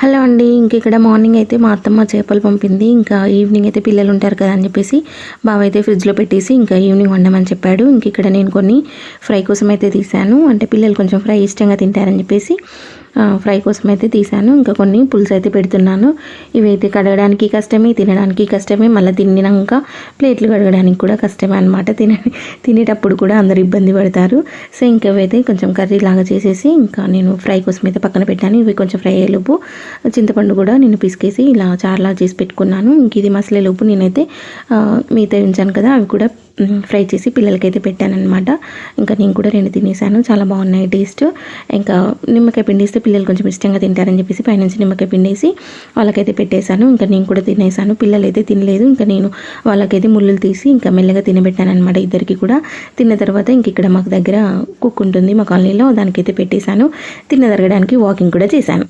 Hello అండి ఇంక ఇక్కడ మార్నింగ్ అయితే మా అత్తమ్మ చేపలు పంపింది. ఇంకా ఈవినింగ్ అయితే పిల్లలు ఉంటారు కదా అని చెప్పేసి బావ అయితే ఫ్రిడ్జ్లో పెట్టేసి ఇంకా ఈవినింగ్ వండమని చెప్పాడు. ఇంక ఇక్కడ నేను కొన్ని ఫ్రై కోసం అయితే తీశాను. అంటే పిల్లలు కొంచెం ఫ్రై ఇష్టంగా తింటారని చెప్పేసి ఫ్రై కోసం అయితే తీసాను ఇంకా కొన్ని పులుసు అయితే పెడుతున్నాను. ఇవైతే కడగడానికి కష్టమే తినడానికి కష్టమే. మళ్ళీ తిన్నాక ప్లేట్లు కడగడానికి కూడా కష్టమే అనమాట తిన తినేటప్పుడు కూడా అందరు ఇబ్బంది పడతారు. సో ఇంకా ఇవైతే కొంచెం కర్రీ లాగా చేసేసి ఇంకా నేను ఫ్రై కోసం అయితే పక్కన పెట్టాను. ఇవి కొంచెం ఫ్రై అయ్యేలోపు చింతపండు కూడా నేను పిసికేసి ఇలా చార్లా చేసి పెట్టుకున్నాను. ఇంక ఇది మసలేలోపు నేనైతే మిగతా ఉంచాను కదా అవి కూడా ఫ్రై చేసి పిల్లలకైతే పెట్టానమాట ఇంకా నేను కూడా రెండు తినేసాను. చాలా బాగున్నాయి టేస్ట్. ఇంకా నిమ్మకాయ పిండేస్తే పిల్లలు కొంచెం ఇష్టంగా తింటారని చెప్పేసి పైనుంచి నిమ్మకాయ పిండేసి వాళ్ళకైతే పెట్టేశాను. ఇంకా నేను కూడా తినేసాను. పిల్లలైతే తినలేదు. ఇంకా నేను వాళ్ళకైతే ముళ్ళులు తీసి ఇంకా మెల్లగా తినబెట్టానమాట ఇద్దరికి కూడా. తిన్న తర్వాత ఇంక ఇక్కడ మాకు దగ్గర కుక్ ఉంటుంది మా కాలనీలో. దానికైతే పెట్టేశాను. తిన్న తరగడానికి వాకింగ్ కూడా చేశాను.